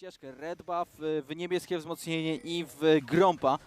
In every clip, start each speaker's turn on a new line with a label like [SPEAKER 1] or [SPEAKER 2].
[SPEAKER 1] ścieżkę. Red buff y, w niebieskie wzmocnienie i w grompa.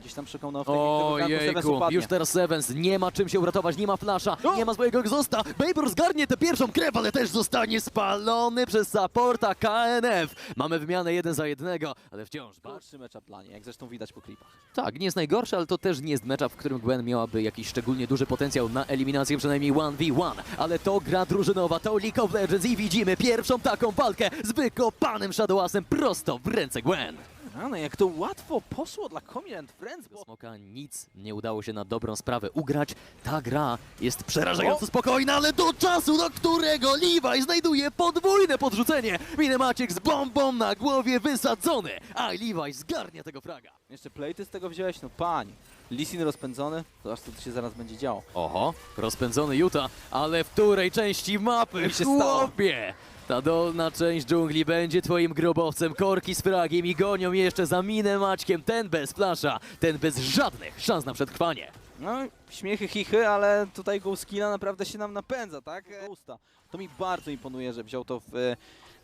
[SPEAKER 1] Gdzieś tam szukał na technikę,
[SPEAKER 2] Ojejku, już teraz Sevens nie ma czym się uratować, nie ma flasza,
[SPEAKER 1] No.
[SPEAKER 2] nie ma swojego egzosta. Babor zgarnie tę pierwszą krew, ale też zostanie spalony przez supporta KNF. Mamy wymianę jeden za jednego, ale wciąż
[SPEAKER 1] Gorszy mecz dla niej, jak zresztą widać po klipach.
[SPEAKER 2] Tak, nie jest najgorszy, ale to też nie jest matchup, w którym Gwen miałaby jakiś szczególnie duży potencjał na eliminację, przynajmniej 1v1. Ale to gra drużynowa, to League of Legends i widzimy pierwszą taką walkę z wykopanym Shadowasem prosto w ręce Gwen.
[SPEAKER 1] A no jak to łatwo poszło dla Common and Friends, bo...
[SPEAKER 2] Smoka nic nie udało się na dobrą sprawę ugrać. Ta gra jest przerażająco spokojna, ale do czasu, do którego Levi znajduje podwójne podrzucenie. Minemaciek z bombą na głowie wysadzony, a Levi zgarnia tego fraga.
[SPEAKER 1] Jeszcze plejty z tego wziąłeś? No pań. Lisin rozpędzony, to aż to się zaraz będzie działo.
[SPEAKER 2] Oho, rozpędzony Utah, ale w której części mapy,
[SPEAKER 1] Co się
[SPEAKER 2] chłopie? Ta dolna część dżungli będzie twoim grobowcem, korki z fragiem i gonią jeszcze za minę Maćkiem, ten bez flasza, ten bez żadnych szans na przetrwanie.
[SPEAKER 1] No, śmiechy, chichy, ale tutaj Ghoskilla naprawdę się nam napędza, tak? Ghosta. To mi bardzo imponuje, że wziął to w, e,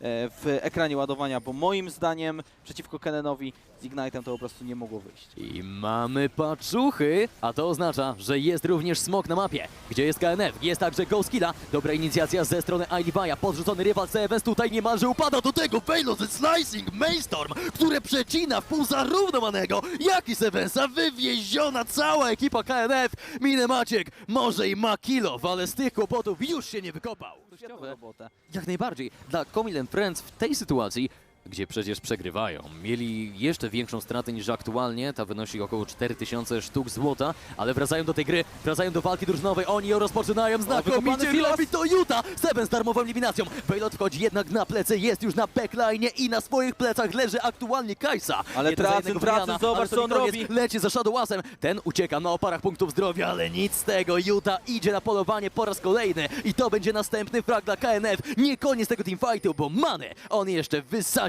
[SPEAKER 1] w ekranie ładowania, bo moim zdaniem przeciwko Kenenowi z Ignite'em to po prostu nie mogło wyjść.
[SPEAKER 2] I mamy paczuchy, a to oznacza, że jest również smok na mapie. Gdzie jest KNF? Jest także Ghoskilla. Dobra inicjacja ze strony Ailibaja. Podrzucony rywal Sevens tutaj niemalże upada do tego Velo ze Slicing Maelstorm, które przecina w pół zarówno Manego, jak i Sevensa. Wywieziona cała ekipa KNF. Minę Maciek, może i ma kilow, ale z tych kłopotów już się nie wykopał.
[SPEAKER 1] Robotę.
[SPEAKER 2] Jak najbardziej. Dla Comil Friends w tej sytuacji, gdzie przecież przegrywają, mieli jeszcze większą stratę niż aktualnie, ta wynosi około 4000 sztuk złota, ale wracają do tej gry, wracają do walki drużynowej, oni ją rozpoczynają. Znakomicie, robi to Utah, Seven z darmową eliminacją, Baylot wchodzi jednak na plecy, jest już na backline i na swoich plecach leży aktualnie Kajsa.
[SPEAKER 1] Ale Tracyn,
[SPEAKER 2] wymiana,
[SPEAKER 1] zobacz, co on robi.
[SPEAKER 2] Leci za Shadowasem, ten ucieka na oparach punktów zdrowia, ale nic z tego, Utah idzie na polowanie po raz kolejny i to będzie następny frag dla KNF, nie koniec tego teamfightu, bo Many, on jeszcze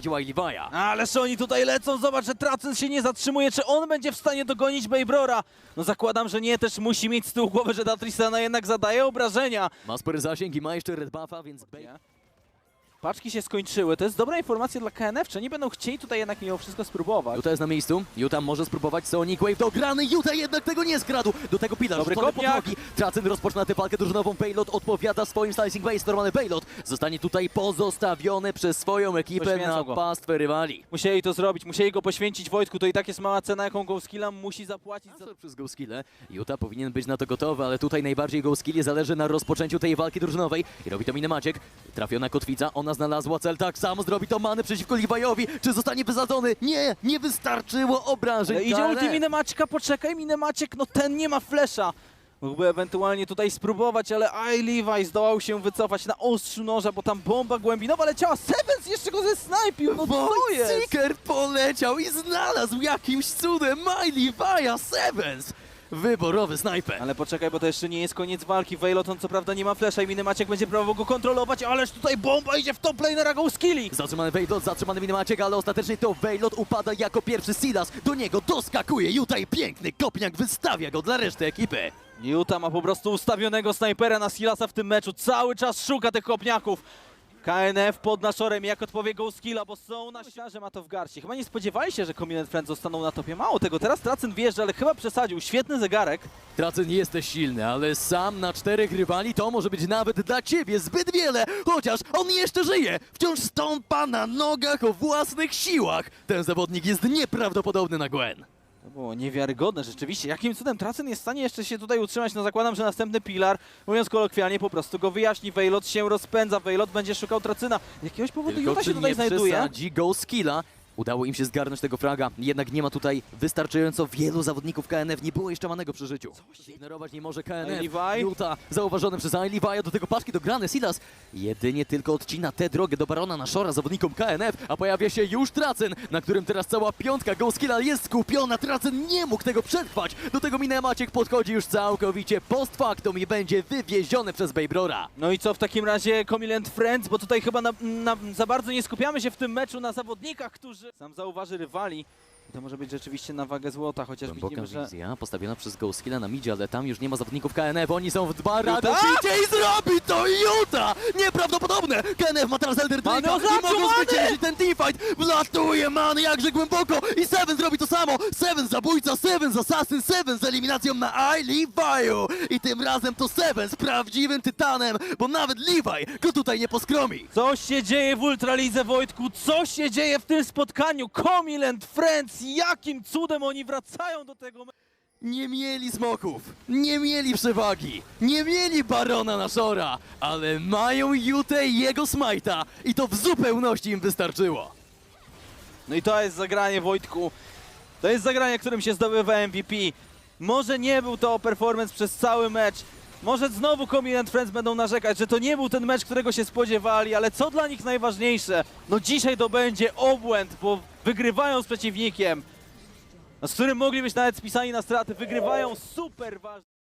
[SPEAKER 2] wysadził Ailivaja.
[SPEAKER 1] Ależ oni tutaj lecą, zobacz, że Tracyn się nie zatrzymuje, czy on będzie w stanie dogonić Bejbrora? No zakładam, że nie, też musi mieć z tyłu głowy, że Datristana jednak zadaje obrażenia.
[SPEAKER 2] Ma spory zasięg i ma jeszcze red buffa, więc Bale
[SPEAKER 1] Paczki się skończyły, to jest dobra informacja dla KNF, czy oni będą chcieli tutaj jednak mimo wszystko spróbować?
[SPEAKER 2] Utah jest na miejscu. Utah może spróbować Sonic Wave. Dograny Utah jednak tego nie skradł. Do tego Pilar
[SPEAKER 1] Dobry
[SPEAKER 2] rzucony pod
[SPEAKER 1] kopniak.
[SPEAKER 2] nogi. Tracyn rozpoczyna tę walkę drużynową. Baylot odpowiada swoim slicing base. Normalny Baylot zostanie tutaj pozostawiony przez swoją ekipę
[SPEAKER 1] Poświęcą
[SPEAKER 2] na
[SPEAKER 1] go.
[SPEAKER 2] pastwę rywali.
[SPEAKER 1] Musieli to zrobić, musieli go poświęcić Wojtku, to i tak jest mała cena, jaką Ghoskilla musi zapłacić za...
[SPEAKER 2] Przez Ghoskille. Utah powinien być na to gotowy, ale tutaj najbardziej Ghoskillie zależy na rozpoczęciu tej walki drużynowej. I robi to Minemaciek. Trafiona kotwica, ona znalazła cel. Tak samo zrobi to Many przeciwko Levi'owi. Czy zostanie wysadzony? Nie, nie wystarczyło obrażeń.
[SPEAKER 1] Ale idzie ulti Minemaćka, poczekaj Minemaciek, no ten nie ma flesza. Mógłby ewentualnie tutaj spróbować, ale I Levi zdołał się wycofać na ostrzu noża, bo tam bomba głębinowa leciała. Sevens jeszcze go zesnajpił, no co jest?
[SPEAKER 2] Seeker poleciał i znalazł jakimś cudem Miley Via Sevens. Wyborowy snajper.
[SPEAKER 1] Ale poczekaj, bo to jeszcze nie jest koniec walki. Vejloton co prawda nie ma flesza i Minemaciek będzie próbował go kontrolować, ależ tutaj bomba idzie w top lanera Ghoskilli.
[SPEAKER 2] Zatrzymany Veilot, zatrzymany Minemaciek, ale ostatecznie to Veilot upada jako pierwszy Silas. Do niego doskakuje Utah i piękny kopniak wystawia go dla reszty ekipy.
[SPEAKER 1] Utah ma po prostu ustawionego snajpera na Silasa w tym meczu. Cały czas szuka tych kopniaków. KNF pod naszorem, jak odpowie Ghoskilla, bo są na że ma to w garści. Chyba nie spodziewali się, że Combined Friends zostaną na topie. Mało tego, teraz Tracyn wjeżdża, ale chyba przesadził. Świetny zegarek.
[SPEAKER 2] Tracen jesteś silny, ale sam na czterech rywali to może być nawet dla ciebie zbyt wiele, chociaż on jeszcze żyje, wciąż stąpa na nogach o własnych siłach. Ten zawodnik jest nieprawdopodobny na Gwen.
[SPEAKER 1] To było niewiarygodne rzeczywiście. Jakim cudem Tracyn jest w stanie jeszcze się tutaj utrzymać? No zakładam, że następny pilar, mówiąc kolokwialnie, po prostu go wyjaśni. Vejlot się rozpędza, Vejlot będzie szukał Tracyna. Z jakiegoś powodu
[SPEAKER 2] Tylko
[SPEAKER 1] Utah się tutaj
[SPEAKER 2] nie
[SPEAKER 1] znajduje.
[SPEAKER 2] przesadzi go skilla. Udało im się zgarnąć tego fraga, jednak nie ma tutaj wystarczająco wielu zawodników KNF, nie było jeszcze manego przy życiu. Zignorować nie może KNF. Utah zauważony przez Levi'a, do tego paczki dograne Silas. Jedynie tylko odcina tę drogę do Barona na Shora zawodnikom KNF, a pojawia się już Tracen, na którym teraz cała piątka Go Skilla jest skupiona. Tracen nie mógł tego przetrwać. Do tego Minemaciek podchodzi już całkowicie post factum i będzie wywieziony przez Bejbrora.
[SPEAKER 1] No i co w takim razie Comilent Friends, bo tutaj chyba na, na, za bardzo nie skupiamy się w tym meczu na zawodnikach, którzy sam zauważy rywali. I to może być rzeczywiście na wagę złota, chociaż
[SPEAKER 2] Głęboka
[SPEAKER 1] widzimy, że...
[SPEAKER 2] wizja postawiona przez Ghoskilla na midzie, ale tam już nie ma zawodników KNF, oni są w dwa rady
[SPEAKER 1] Utah?
[SPEAKER 2] i zrobi to Utah! Nieprawdopodobne! KNF ma teraz Elder Drake'a i mogą zwyciężyć teamfight, wlatuje man jakże głęboko i Seven zrobi to samo. Seven zabójca, Seven z Assassin, Seven z eliminacją na I Levi'u. I tym razem to Seven z prawdziwym tytanem, bo nawet Levi go tutaj nie poskromi.
[SPEAKER 1] Co się dzieje w Ultralidze, Wojtku? Co się dzieje w tym spotkaniu? Komil and Friends, jakim cudem oni wracają do tego?
[SPEAKER 2] Nie mieli smoków, nie mieli przewagi, nie mieli Barona na Shora, ale mają Jutę i jego Smite'a i to w zupełności im wystarczyło.
[SPEAKER 1] No i to jest zagranie, Wojtku. To jest zagranie, którym się zdobywa MVP. Może nie był to performance przez cały mecz. Może znowu Komil and Friends będą narzekać, że to nie był ten mecz, którego się spodziewali, ale co dla nich najważniejsze? No dzisiaj to będzie obłęd, bo wygrywają z przeciwnikiem, z którym mogli być nawet spisani na straty. Wygrywają super ważne.